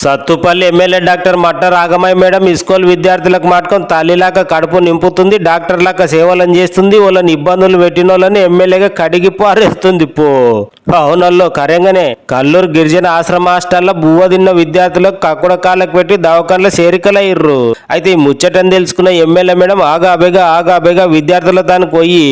Sathupalli MLA doctor మట్ట Ragamayi madam school విద్యార్థులకు మాటకం తల్లిలాగా కడుపు నింపుతుంది డాక్టర్ లాగా సేవలను చేస్తుంది వాళ్ళని ఇబ్బందులు పెట్టిన వాళ్ళని ఎమ్మెల్యేగా కడిగి పారేస్తుంది పో. అవునల్లో కరెంగానే. కల్లూరు గిరిజన ఆశ్రమ హాస్టల్లో బువ్వ తిన్న విద్యార్థులకు కక్కుడ కాళ్ళకు పెట్టి దవాఖాన్లో చేరికలయ్యర్రు. అయితే ఈ ముచ్చటని తెలుసుకున్న ఎమ్మెల్యే మేడం ఆగా అబేగా అబేగా విద్యార్థుల దానికి పోయి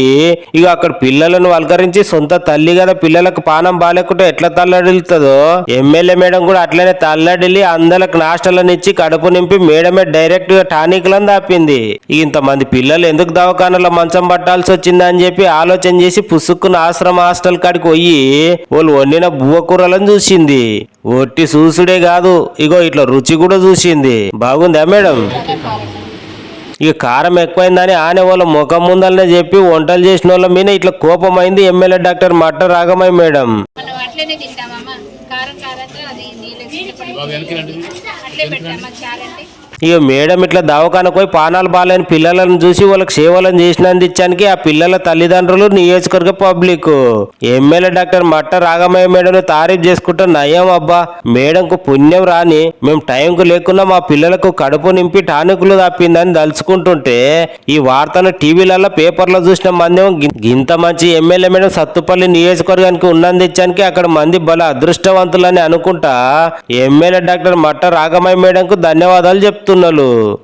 ఇక అక్కడ పిల్లలను వల్కరించి సొంత తల్లి కదా పిల్లలకు పానం బాగాలేకుంటే ఎట్లా తల్లడిల్తుందో ఎమ్మెల్యే మేడం కూడా అట్లనే తల్లడిల్లి అందరికి నాస్టలను ఇచ్చి కడుపు నింపి మేడమే డైరెక్ట్గా టానిక్లను దాపింది. ఇంతమంది పిల్లలు ఎందుకు దవాఖానలో మంచం పట్టాల్సి వచ్చిందని చెప్పి ఆలోచన చేసి పుసుక్కున ఆశ్రమ హాస్టల్ కాడికి పోయి వాళ్ళు వండిన బువ్వ కూరలను చూసింది. ఒట్టి చూసుడే కాదు ఇగో ఇట్లా రుచి కూడా చూసింది. బాగుందా మేడం? ఇక కారం ఎక్కువైందని ఆనే వాళ్ళ ముఖం ముందలనే చెప్పి వంటలు చేసిన వాళ్ళ మీద ఇట్లా కోపమైంది ఎమ్మెల్యే డాక్టర్ మట్ట రాగమై మేడం. కారం కారంగా అది నీళ్ళు అట్లే పెట్టామా చాలండి. ఇక మేడం ఇట్లా దవాఖానకు పోయి పానాలు బాలేని పిల్లలను చూసి వాళ్ళకి సేవలను చేసినందుకు ఆ పిల్లల తల్లిదండ్రులు నియోజకవర్గ పబ్లిక్. ఎమ్మెల్యే డాక్టర్ మట్ట రాగమయ్య మేడం తారీఫ్ చేసుకుంటే నయం అబ్బా. మేడంకు పుణ్యం రాని మేము టైంకు లేకున్నా మా పిల్లలకు కడుపు నింపి టానికులు తప్పిందని తలుచుకుంటుంటే ఈ వార్తను టీవీలలో పేపర్లో చూసిన మందేమో ఇంత గింత మంచి ఎమ్మెల్యే మేడం సత్తుపల్లి నియోజకవర్గానికి ఉన్నందించానికి అక్కడ మంది బల అదృష్టవంతులని అనుకుంటా. ఎమ్మెల్యే డాక్టర్ మట్ట రాగమయ్య మేడంకు ధన్యవాదాలు చెప్తున్నారు